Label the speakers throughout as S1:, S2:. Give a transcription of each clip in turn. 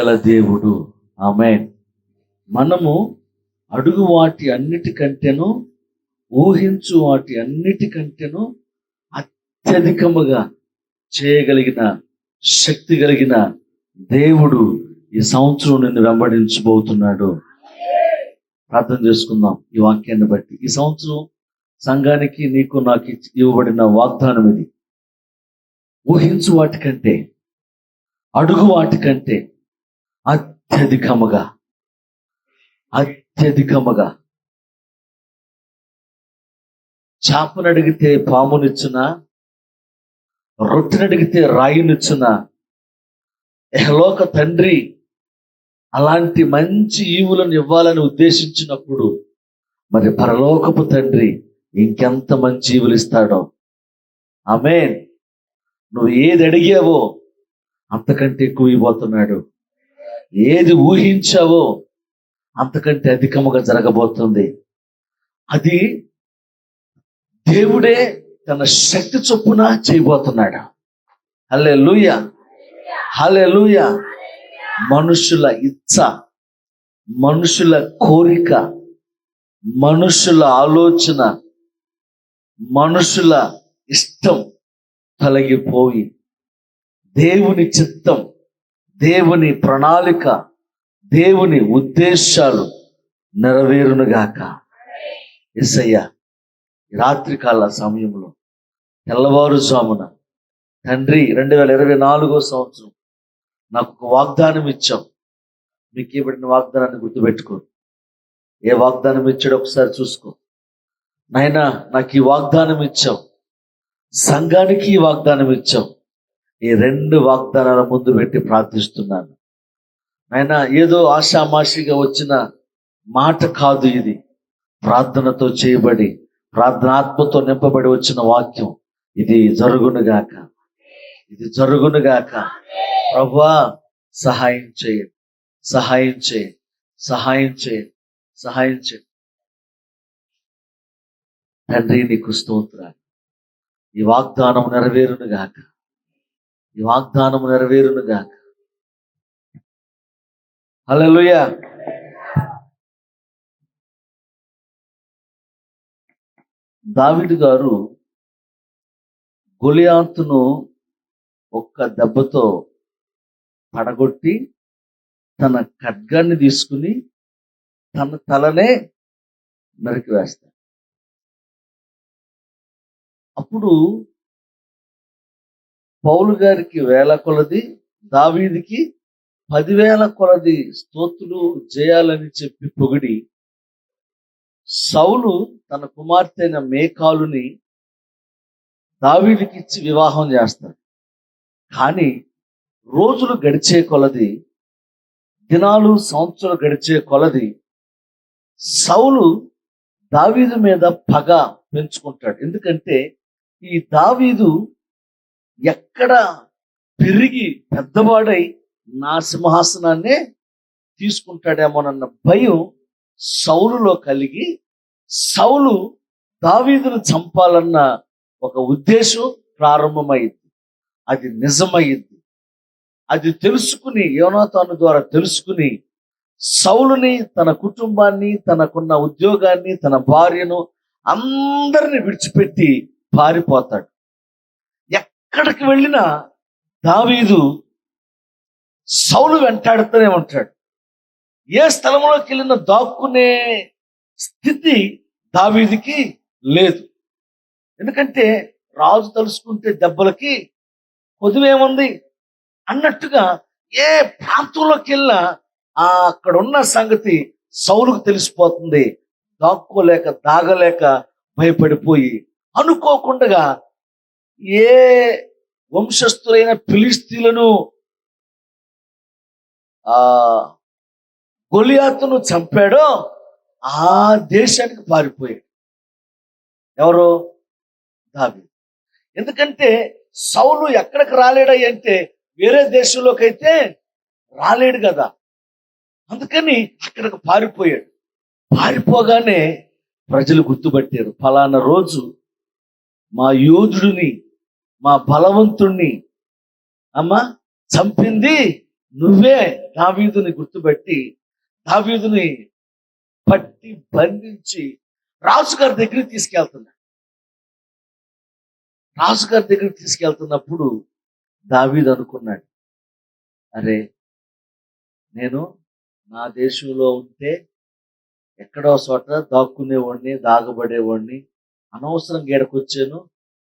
S1: గల దేవుడు. ఆమె మనము అడుగు వాటి అన్నిటికంటేను ఊహించు వాటి అన్నిటికంటేను అత్యధికముగా చేయగలిగిన శక్తి కలిగిన దేవుడు ఈ సంవత్సరం నిన్ను వెంబడించబోతున్నాడు. ప్రార్థన చేసుకుందాం ఈ వాక్యాన్ని బట్టి. ఈ సంవత్సరం సంఘానికి నీకు నాకు ఇవ్వబడిన వాగ్దానం ఇది. ఊహించు వాటికంటే అడుగు వాటికంటే అత్యధికముగా అత్యధికముగా. చేపను అడిగితే పామునిచ్చునా రొట్టెను అడిగితే యహలోక తండ్రి అలాంటి మంచి ఈవులను ఇవ్వాలని ఉద్దేశించినప్పుడు మరి పరలోకపు తండ్రి ఇంకెంత మంచి ఈవులు ఇస్తాడో? ఆమె నువ్వు ఏది అడిగావో అంతకంటే ఎక్కువ ఇవ్వబోతున్నాడు. ఏది ఊహించావో అంతకంటే అధికముగా జరగబోతుంది. అది దేవుడే తన శక్తి చొప్పున చేయబోతున్నాడు. హలే లూయ హలే లూయ మనుషుల ఇచ్చ మనుషుల కోరిక మనుషుల ఆలోచన మనుషుల ఇష్టం తొలగిపోయి దేవుని చిత్తం దేవుని ప్రణాళిక దేవుని ఉద్దేశాలు నెరవేరునుగాక. ఎస్సయ్య రాత్రికాల సమయంలో తెల్లవారుజామున తండ్రి రెండు వేల ఇరవై నాలుగో సంవత్సరం నాకు ఒక వాగ్దానం ఇచ్చాం మీకు ఇవ్వడిన వాగ్దానాన్ని గుర్తుపెట్టుకో. ఏ వాగ్దానం ఇచ్చాడో ఒకసారి చూసుకో. నాయనా నాకు ఈ వాగ్దానం ఇచ్చాం సంఘానికి ఈ వాగ్దానం ఇచ్చాం ఈ రెండు వాగ్దానాల ముందు పెట్టి ప్రార్థిస్తున్నాను. ఆయన ఏదో ఆషామాషిగా వచ్చిన మాట కాదు ఇది. ప్రార్థనతో చేయబడి ప్రార్థనాత్మతో నింపబడి వచ్చిన వాక్యం ఇది జరుగునుగాక ఇది జరుగునుగాక ప్రభా సహాయం చేయండి సహాయం చేయండి సహాయం చేయండి సహాయం చేయండి తండ్రి నీకు స్తోత్రాలు. ఈ వాగ్దానం నెరవేరునుగాక ఈ వాగ్దానం నెరవేరునుగా హల్లెలూయా. దావిడు గారు గొలియాంతును ఒక్క దెబ్బతో పడగొట్టి తన ఖడ్గాన్ని తీసుకుని తన తలనే నరికి వేస్తాడు అప్పుడు పౌలు గారికి వేల కొలది దావీదికి పదివేల కొలది స్తోత్రులు జయాలని చెప్పి పొగిడి సౌలు తన కుమార్తె అయిన మేకాలుని దావీదికి ఇచ్చి వివాహం చేస్తాడు. కానీ రోజులు గడిచే కొలది దినాలు సంవత్సరాలు గడిచే కొలది సౌలు దావీదు మీద పగ పెంచుకుంటాడు. ఎందుకంటే ఈ దావీదు ఎక్కడ పెరిగి పెద్దవాడై నా సింహాసనాన్నే తీసుకుంటాడేమోనన్న భయం సౌలులో కలిగి సౌలు దావీదును చంపాలన్న ఒక ఉద్దేశం ప్రారంభమైంది. అది నిజమైంది. అది తెలుసుకుని యోనాతాను ద్వారా తెలుసుకుని సౌలుని తన కుటుంబాన్ని తనకున్న ఉద్యోగాన్ని తన భార్యను అందరిని విడిచిపెట్టి పారిపోతాడు. ఎక్కడికి వెళ్ళినా దావీదు సౌలు వెంటాడుతూనే ఉంటాడు. ఏ స్థలంలోకి వెళ్ళినా దాక్కునే స్థితి దావీదికి లేదు. ఎందుకంటే రాజు తలుసుకుంటే దెబ్బలకి కొదువేముంది? అన్నట్టుగా ఏ ప్రాంతంలోకి వెళ్ళినా ఆ అక్కడ ఉన్న సంగతి సౌలుకు తెలిసిపోతుంది. దాక్కోలేక దాగలేక భయపడిపోయి అనుకోకుండా ఏ వంశస్థులైన ఫిలిస్తీన్లను ఆ గొలియాతును చంపాడో ఆ దేశానికి పారిపోయాడు. ఎవరు? దావి ఎందుకంటే సౌలు ఎక్కడికి రాలేడయ్య అంటే వేరే దేశంలోకి అయితే రాలేడు కదా. అందుకని అక్కడికి పారిపోయాడు. పారిపోగానే ప్రజలు గుర్తుపట్టారు. ఫలానా రోజు మా యోధుడిని మా బలవంతుణ్ణి అమ్మా చంపింది నువ్వే దావీదుని గుర్తుపెట్టి దావీదుని పట్టి బంధించి రాజుగారి దగ్గరికి తీసుకెళ్తున్నా. రాజుగారి దగ్గరికి తీసుకెళ్తున్నప్పుడు దావీదు అనుకున్నాడు అరే నేను నా దేశంలో ఉంటే ఎక్కడో చోట దాక్కునేవాడిని దాగబడేవాడిని అనవసరం గేడకొచ్చాను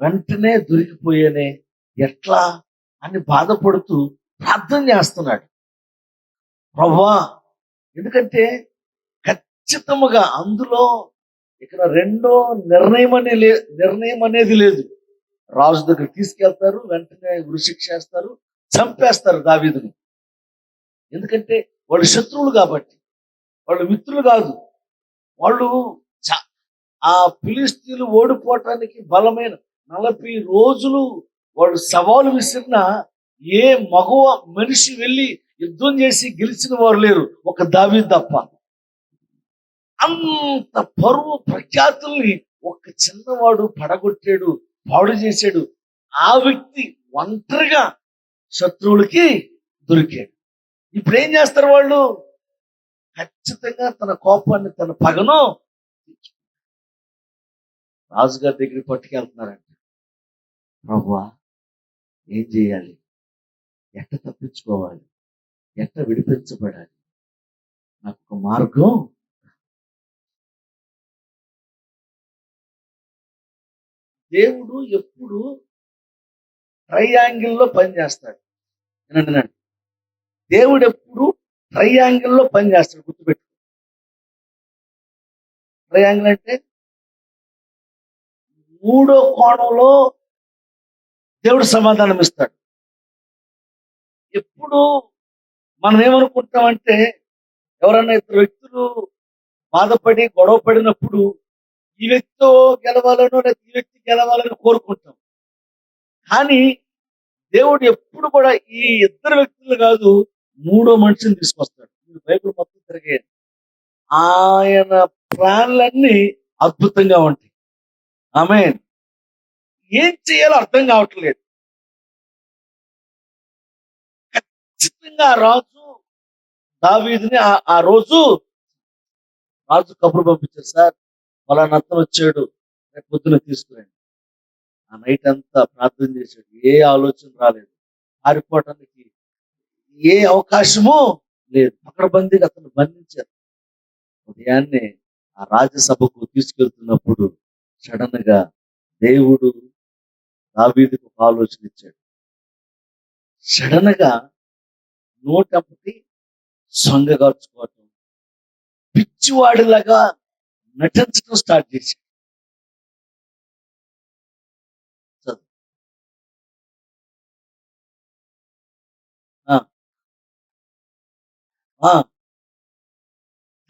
S1: వెంటనే దొరికిపోయేనే ఎట్లా అని బాధపడుతూ ప్రార్థన చేస్తున్నాడు. ప్రభా ఎందుకంటే ఖచ్చితముగా అందులో ఇక్కడ రెండో నిర్ణయం అనే లే నిర్ణయం అనేది లేదు. రాజు దగ్గర తీసుకెళ్తారు వెంటనే ఉరిశిక్ష చేస్తారు చంపేస్తారు దావీదును. ఎందుకంటే వాళ్ళు శత్రువులు కాబట్టి. వాళ్ళు మిత్రులు కాదు. వాళ్ళు చ- ఆ ఫిలిస్తీన్లు ఓడిపోవటానికి బలమైన నలభై రోజులు వాడు సవాలు విసిరిన ఏ మగవ మనిషి వెళ్ళి యుద్ధం చేసి గెలిచిన వారు లేరు. ఒక దావి తప్ప. అంత పరువు ప్రఖ్యాతుల్ని ఒక చిన్నవాడు పడగొట్టాడు పాడు చేశాడు. ఆ వ్యక్తి ఒంటరిగా శత్రువులకి దొరికాడు. ఇప్పుడు ఏం చేస్తారు వాళ్ళు? ఖచ్చితంగా తన కోపాన్ని తన పగను రాజుగారి దగ్గరికి పట్టుకెళ్తున్నారంట. ప్రభువా ఏం చేయాలి? ఎట్ట తప్పించుకోవాలి? ఎట్ట విడిపించబడాలి? నాకు ఒక మార్గం దేవుడు ఎప్పుడు ట్రయాంగిల్లో పనిచేస్తాడు. వినండి దేవుడు ఎప్పుడు ట్రయాంగిల్లో పనిచేస్తాడు గుర్తుపెట్టు ట్రయాంగిల్ అంటే మూడో కోణంలో దేవుడు సమాధానం ఇస్తాడు ఎప్పుడు మనం ఏమనుకుంటామంటే ఎవరన్నా ఇద్దరు వ్యక్తులు బాధపడి గొడవ పడినప్పుడు ఈ వ్యక్తితో గెలవాలను లేదా ఈ వ్యక్తి గెలవాలని కోరుకుంటాం. కానీ దేవుడు ఎప్పుడు కూడా ఈ ఇద్దరు వ్యక్తులు కాదు మూడో మనిషిని తీసుకొస్తాడు. మీరు బైబిల్ మొత్తం తిరిగే ఆయన ప్లాన్లన్నీ అద్భుతంగా ఉంటాయి. ఆమె ఏం చేయాలో అర్థం కావట్లేదు ఖచ్చితంగా రాజు దావీదిని ఆ- రోజు రాజు కబురు పంపించారు సార్ ఫలానా అతను వచ్చాడు రేపు పొద్దున తీసుకురండి. ఆ నైట్ అంతా ప్రార్థన చేశాడు ఏ ఆలోచన రాలేదు. పారిపోవటానికి ఏ అవకాశము లేదు. పకడబందీగా అతను బంధించారు. ఉదయాన్నే ఆ రాజ్యసభకు తీసుకెళ్తున్నప్పుడు సడన్గా దేవుడు దావీదుకు ఒక ఆలోచన ఇచ్చాడు. సడన్గా నోటంపటి సొంగగార్చుకోవటం పిచ్చివాడిలాగా నటించడం స్టార్ట్ చేశాడు.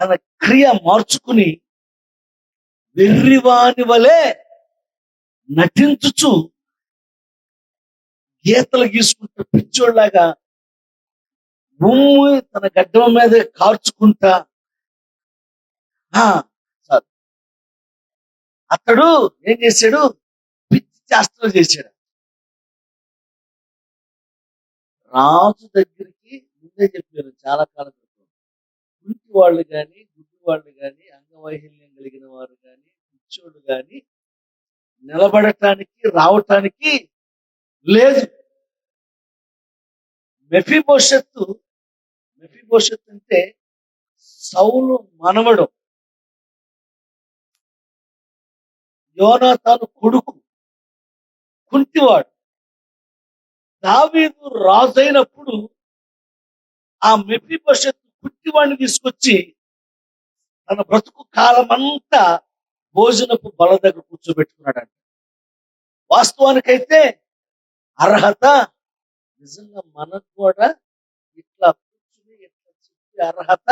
S1: తన క్రియ మార్చుకుని వెర్రివాని వలె నటించుచు గీతలు గీసుకుంటూ పిచ్చోళ్ళలాగా ఉమ్ము తన గడ్డం మీద కార్చుకుంటా. ఆ, అతడు ఏం చేశాడు? పిచ్చి చేష్టలు చేశాడు. రాజు దగ్గరికి ముందే చెప్పారు చాలా కాలం క్రితం. గుంటి వాళ్ళు కానీ గుడ్డి వాళ్ళు కానీ అంగవైకల్యం కలిగిన వారు కానీ పిచ్చోళ్ళు కానీ నిలబడటానికి రావటానికి లేదు. మెఫీభవిష్యత్తు మెఫీభవిష్యత్తు అంటే సౌలు మనవడు. యోనాతాను కొడుకు కుంటివాడు. దావీదు రాజైనప్పుడు ఆ మెఫీభవిష్యత్తు కుంటివాడిని తీసుకొచ్చి తన బ్రతుకు కాలమంతా భోజనపు బల దగ్గర కూర్చోబెట్టుకున్నాడంట. వాస్తవానికైతే అర్హత నిజంగా మనకు కూడా ఇట్లా కూర్చుని ఇట్లా చెప్పే అర్హత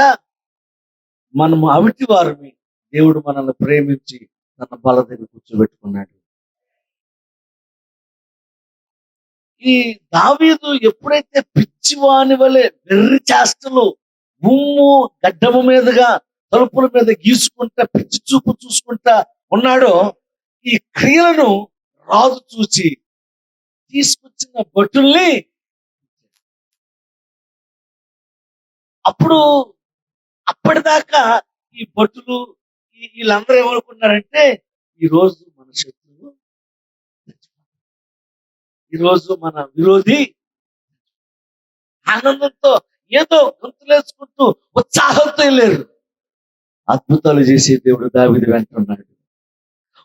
S1: మనము అవిటి వారిని దేవుడు మనల్ని ప్రేమించి తన బల దగ్గర కూర్చోబెట్టుకున్నాడు. ఈ దావీదు ఎప్పుడైతే పిచ్చివాని వలె వెర్రి చేష్టలు ఉమ్ము గడ్డము మీదుగా తలుపుల మీద గీసుకుంటా పిచ్చి చూపు చూసుకుంటా ఉన్నాడో ఈ క్రియలను రాజు చూచి తీసుకొచ్చిన భటుల్ని అప్పుడు అప్పటిదాకా ఈ భటులు వీళ్ళందరూ ఏమనుకున్నారంటే ఈ రోజు మన శత్రువు ఈ రోజు మన విరోధి ఆనందంతో ఏదో గొంతులేసుకుంటూ ఉత్సాహంతో వెళ్ళారు. అద్భుతాలు చేసే దేవుడు దావిది వెంటున్నాడు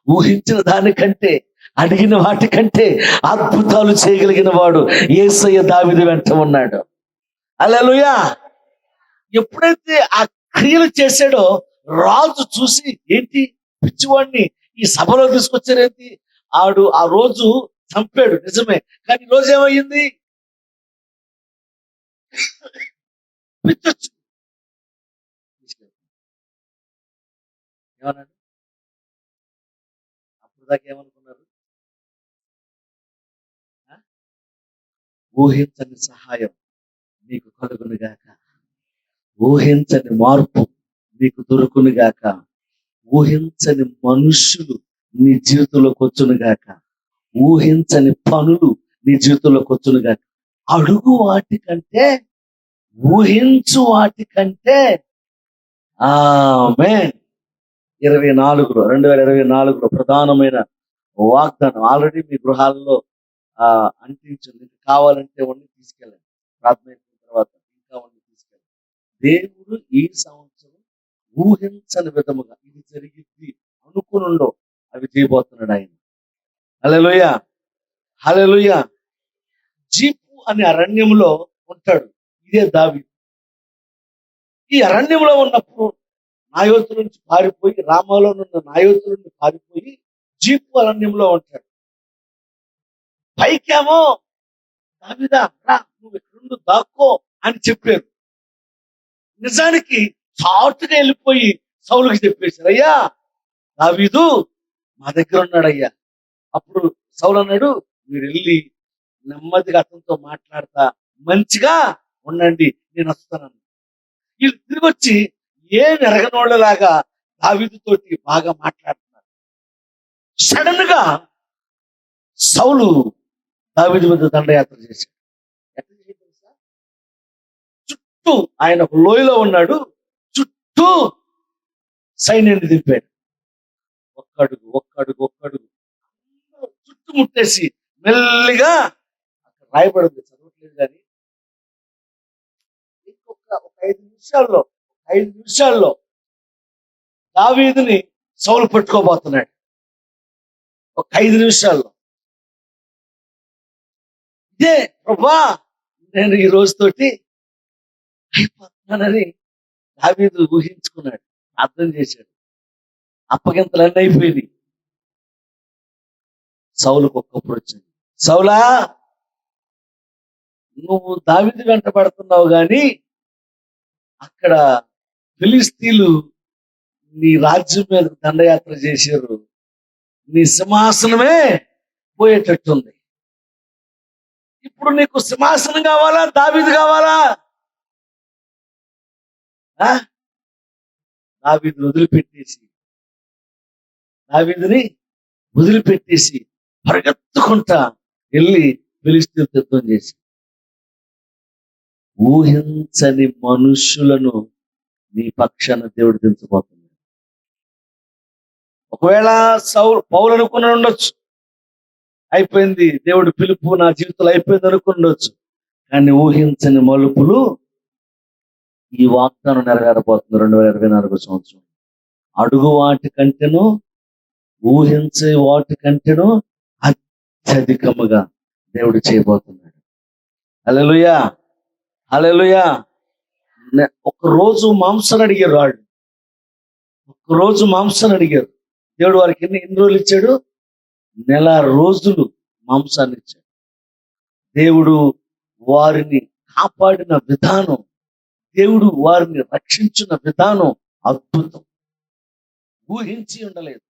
S1: ఊహించిన దానికంటే అడిగిన వాటికంటే అద్భుతాలు చేయగలిగిన వాడు ఏసయ్య దావిది వెంట ఉన్నాడు. అలలుయా ఎప్పుడైతే ఆ క్రియలు చేశాడో రాజు చూసి ఏంటి పిచ్చివాడిని? ఈ సభలో తీసుకొచ్చారేంటి? ఆడు ఆ రోజు చంపాడు నిజమే. కానీ ఈ రోజు ఏమయ్యింది? పిచ్చొచ్చు. ఏమన్నాడు? అప్పుడు దాకా ఏమనుకున్నారు? ఊహించని సహాయం మీకు కలుగునుగాక ఊహించని మార్పు మీకు దొరుకునుగాక ఊహించని మనుషులు నీ జీవితంలోకి వచ్చునుగాక ఊహించని పనులు నీ జీవితంలోకి వచ్చునుగాక అడుగు వాటికంటే ఊహించు వాటికంటే ఆమె ఇరవై నాలుగులో రెండు వేల ఇరవై నాలుగులో ప్రధానమైన వాగ్దానం. ఆల్రెడీ మీ గృహాల్లో ఆ అంటించింది కావాలంటే ఉండి తీసుకెళ్ళండి. ప్రార్థన తర్వాత. దేవుడు ఈ సంవత్సరం ఊహించని విధముగా ఇది జరిగింది అనుకునుండో అవి చేయబోతున్నాడు ఆయన. హలలుయ హలలుయ జీపు అనే అరణ్యంలో ఉంటాడు. ఇదే దావి ఈ అరణ్యంలో ఉన్నప్పుడు నాయోతుల నుంచి పారిపోయి రామాలో ఉన్న నాయోతుల నుండి పారిపోయి జీపు అరణ్యంలో ఉంటాడు. పైకేమో దావిదా రా నువ్వు ఎక్కడుండు దాక్కో అని చెప్పారు. నిజానికి సాటుగా వెళ్ళిపోయి సౌలుకి చెప్పేశారు అయ్యా దావీదు మా దగ్గర ఉన్నాడయ్యా. అప్పుడు సౌలు అన్నాడు మీరు వెళ్ళి నెమ్మదిగా అతనితో మాట్లాడతా మంచిగా ఉండండి నేను వస్తానని వీళ్ళు తిరిగి వచ్చి ఏం ఎరగనోళ్ళలాగా దావీదుతోటి బాగా మాట్లాడుతున్నారు. సడన్గా సౌలు దావీదు మీద దండయాత్ర చేశాడు ఎక్కడ చేశాడు తెలుసా? చుట్టూ ఆయన ఒక లోయలో ఉన్నాడు. చుట్టూ సైన్యాన్ని దింపాడు. ఒక్కడుగు ఒక్కడుగు ఒక్కడుగు. చుట్టుముట్టేసి మెల్లిగా అక్కడ రాయబడింది. చదవట్లేదు కానీ ఇంకొక ఒక ఐదు నిమిషాల్లో ఒక ఐదు నిమిషాల్లో దావీదిని సౌలు పట్టుకోబోతున్నాడు. ఒక ఐదు నిమిషాల్లో. ఇదే ప్రభా నేను ఈ రోజుతోటి అయిపోతున్నానని దావీదు ఊహించుకున్నాడు అర్థం చేశాడు. అప్పగింతలన్నీ అయిపోయింది సౌలుకు ఒక్కప్పుడు వచ్చింది. సౌలా నువ్వు దావిది వెంట పడుతున్నావు కానీ అక్కడ ఫిలిస్తీన్లు నీ రాజ్యం మీద దండయాత్ర చేశారు. నీ సింహాసనమే పోయేటట్టుంది. ఇప్పుడు నీకు సింహాసనం కావాలా దావీదు కావాలా? ఆ? దావీదుని వదిలిపెట్టేసి దావీదుని వదిలిపెట్టేసి పరిగెత్తుకుంటా వెళ్ళి పిలిస్తే యుద్ధం చేసి. ఊహించని మనుషులను నీ పక్షాన దేవుడు దించబోతున్నాడు. ఒకవేళ సౌలు పౌలు అనుకుని ఉండొచ్చు. అయిపోయింది. దేవుడు పిలుపు నా జీవితంలో అయిపోయింది అనుకుని ఉండొచ్చు. కానీ ఊహించని మలుపులు ఈ వాగ్దానం నెరవేరబోతుంది రెండు వేల ఇరవై నాలుగు సంవత్సరం. అడుగు వాటి కంటేను ఊహించే వాటి కంటేను అత్యధికముగా దేవుడు చేయబోతున్నాడు. అలెలుయా అలెలుయా నే- ఒక రోజు మాంసాన్ని అడిగారు వాళ్ళు. ఒక రోజు మాంసాన్ని అడిగారు. దేవుడు వారికి ఎన్ని ఎన్ని రోజులు ఇచ్చాడు? నెల రోజులు మాంసాన్ని ఇచ్చాడు. దేవుడు వారిని కాపాడిన విధానం దేవుడు వారిని రక్షించిన విధానం అద్భుతం. ఊహించి ఉండలేదు.